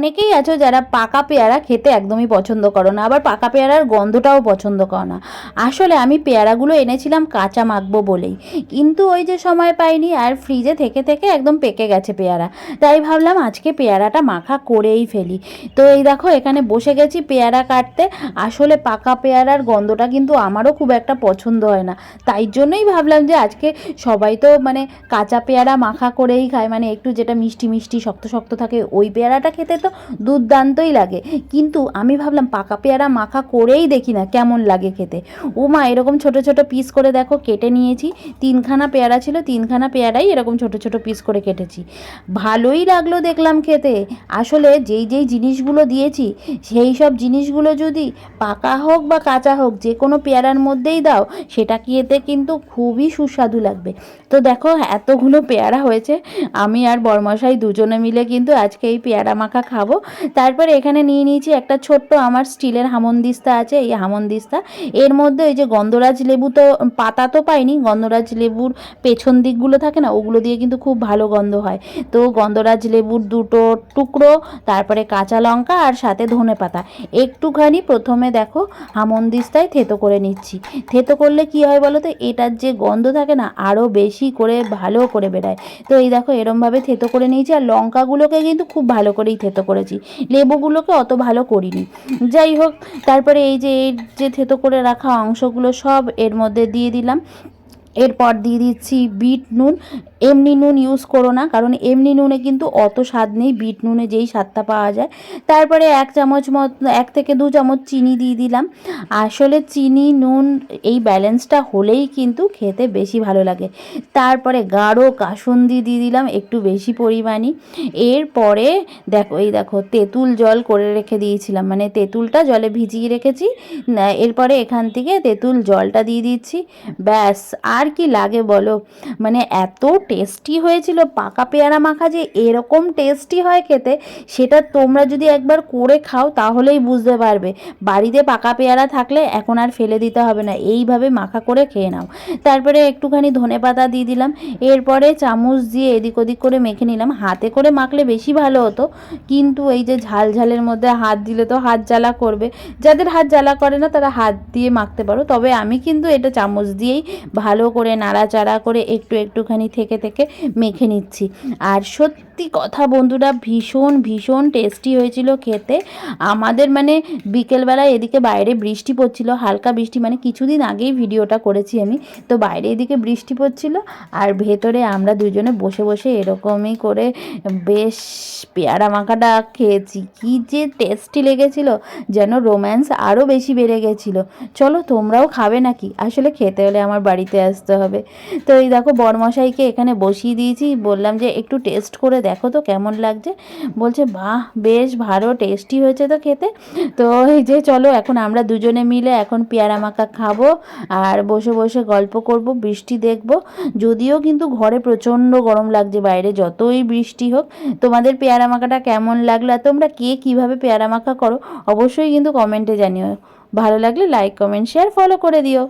অনেকেই আছো যারা পাকা পেয়ারা খেতে একদমই পছন্দ করো না, আবার পাকা পেয়ারার গন্ধটাও পছন্দ করো না। আসলে আমি পেয়ারাগুলো এনেছিলাম কাঁচা মাখবো বলেই, কিন্তু ওই যে সময় পাইনি আর ফ্রিজে থেকে থেকে একদম পেকে গেছে পেয়ারা। তাই ভাবলাম আজকে পেয়ারাটা মাখা করেই ফেলি। তো এই দেখো, এখানে বসে গেছি পেয়ারা কাটতে। আসলে পাকা পেয়ারার গন্ধটা কিন্তু আমারও খুব একটা পছন্দ হয় না। তাই জন্যই ভাবলাম যে আজকে সবাই তো মানে কাঁচা পেয়ারা মাখা করেই খায় মানে একটু যেটা মিষ্টি মিষ্টি শক্ত শক্ত থাকে, ওই পেয়ারাটা খেতে তো দুর্দান্তই লাগে। কিন্তু আমি ভাবলাম পাকা পেয়ারা মাখা করেই দেখি না কেমন লাগে খেতে। ও মা এরকম ছোট ছোট পিস করে দেখো, কেটে নিয়েছি। তিনখানা পেয়ারা ছিল, তিনখানা পেয়ারাই এরকম ছোট ছোট পিস করে কেটেছি। ভালোই লাগল দেখলাম খেতে। আসলে যেই যেই জিনিসগুলো দিয়েছি, সেই সব জিনিসগুলো যদি পাকা হোক বা কাঁচা হোক, যে কোনো পেয়ারার মধ্যেই দাও, সেটা খেতে কিন্তু খুবই সুস্বাদু লাগবে। তো দেখো, এতগুলো পেয়ারা হয়েছে। আমি আর বরমশাই দুজনে মিলে কিন্তু আজকে এই পেয়ারা মাখা খাব। তারপরে এখানে নিয়ে নিয়েছি একটা ছোট্ট আমার স্টিলের হামনদিস্তা আছে, এই হামনদিস্তা। এর মধ্যে ওই যে গন্ধরাজ লেবু তো, পাতা তো পাইনি, গন্ধরাজ লেবুর পেছন দিকগুলো থাকে না, ওগুলো দিয়ে কিন্তু খুব ভালো গন্ধ হয়। তো গন্ধরাজ লেবুর দুটো টুকরো, তারপরে কাঁচা লঙ্কা আর সাথে ধনে পাতা। একটুখানি প্রথমে দেখো হামনদিস্তায় থেতো করে নিচ্ছি। থেতো করলে কি হয় বলো তো, এটার যে গন্ধ থাকে না আরও বেশি করে ভালো করে বেড়ায় তো এই দেখো এরমভাবে থেতো করে নিয়েছি, আর লঙ্কাগুলোকে কিন্তু খুব ভালো করেই থেতো করেছি। লেবুগুলোকে অত ভালো করিনি। যাই হোক, তারপরে এই যে এর যে থেতো করে রাখা অংশগুলো সব এর মধ্যে দিয়ে দিলাম। এরপর দিয়ে দিচ্ছি বিট নুন এমনি নুন ইউজ করো না, কারণ এমনি নুনে কিন্তু অত স্বাদ নেই, বিট নুনে যেই স্বাদটা পাওয়া যায়। তারপরে এক চামচ মত, এক থেকে দু চামচ চিনি দিয়ে দিলাম। আসলে চিনি, নুন এই ব্যালেন্সটা হলেই কিন্তু খেতে বেশি ভালো লাগে। তারপরে গাঢ় কাসুন্দি দিয়ে দিলাম একটু বেশি পরিমাণই এরপরে দেখো, এই দেখো, তেঁতুল জল করে রেখে দিয়েছিলাম। মানে তেঁতুলটা জলে ভিজিয়ে রেখেছি। এরপরে এখান থেকে তেঁতুল জলটা দিয়ে দিচ্ছি। ব্যাস, আর কি লাগে বলো? মানে এত টেস্টি হয়েছিল, পাকা পেয়ারা মাখা যে এরকম টেস্টি হয় খেতে, সেটা তোমরা যদি একবার করে খাও তাহলেই বুঝতে পারবে। বাড়িতে পাকা পেয়ারা থাকলে এখন আর ফেলে দিতে হবে না, এইভাবে মাখা করে খেয়ে নাও। তারপরে একটুখানি ধনে পাতা দিয়ে দিলাম, এরপরে চামচ দিয়ে এদিক ওদিক করে মেখে নিলাম। হাতে করে মাখলে বেশি ভালো হতো, কিন্তু এই যে ঝাল ঝালের মধ্যে হাত দিলে তো হাত জ্বালা করবে। যাদের হাত জ্বালা করে না তারা হাত দিয়ে মাখতে পারো, তবে আমি কিন্তু এটা চামচ দিয়েই ভালো করে নাড়াচাড়া করে একটু একটুখানি থেকে থেকে মেখে নিচ্ছি। আর সত্যি কথা বন্ধুরা, ভীষণ ভীষণ টেস্টি হয়েছিল খেতে। আমাদের মানে বিকেলবেলায় এদিকে বাইরে বৃষ্টি পড়ছিল, হালকা বৃষ্টি মানে কিছুদিন আগেই ভিডিওটা করেছি আমি। তো বাইরে এদিকে বৃষ্টি পড়ছিল, আর ভেতরে আমরা দুজনে বসে বসে এরকমই করে বেশ পেয়ারা মাখাটা খেয়েছি। কি যে টেস্টি লেগেছিল, যেন রোম্যান্স আরও বেশি বেড়ে গেছিল। চলো, তোমরাও খাবে নাকি? আসলে খেতে হলে আমার বাড়িতে আসতে হবে। তো এই দেখো বরমশাইকে এখানে বসিয়ে দিয়েছি। বললাম যে, একটু টেস্ট করে দেখো তো কেমন লাগছে? বলছে, বাহ, বেশ ভালো টেস্টি হয়েছে তো খেতে। তো এই যে, চলো এখন আমরা দুজনে মিলে এখন পেয়ারা মাখা খাব আর বসে বসে গল্প করব, বৃষ্টি দেখব। যদিও কিন্তু ঘরে প্রচণ্ড গরম লাগছে বাইরে, যতই বৃষ্টি হোক। তোমাদের পেয়ারা মাখাটা কেমন লাগল আর তোমরা কে কীভাবে পেয়ারা মাখা করো, অবশ্যই কিন্তু কমেন্টে জানিও। ভালো লাগলে লাইক কমেন্ট শেয়ার ফলো করে দিও।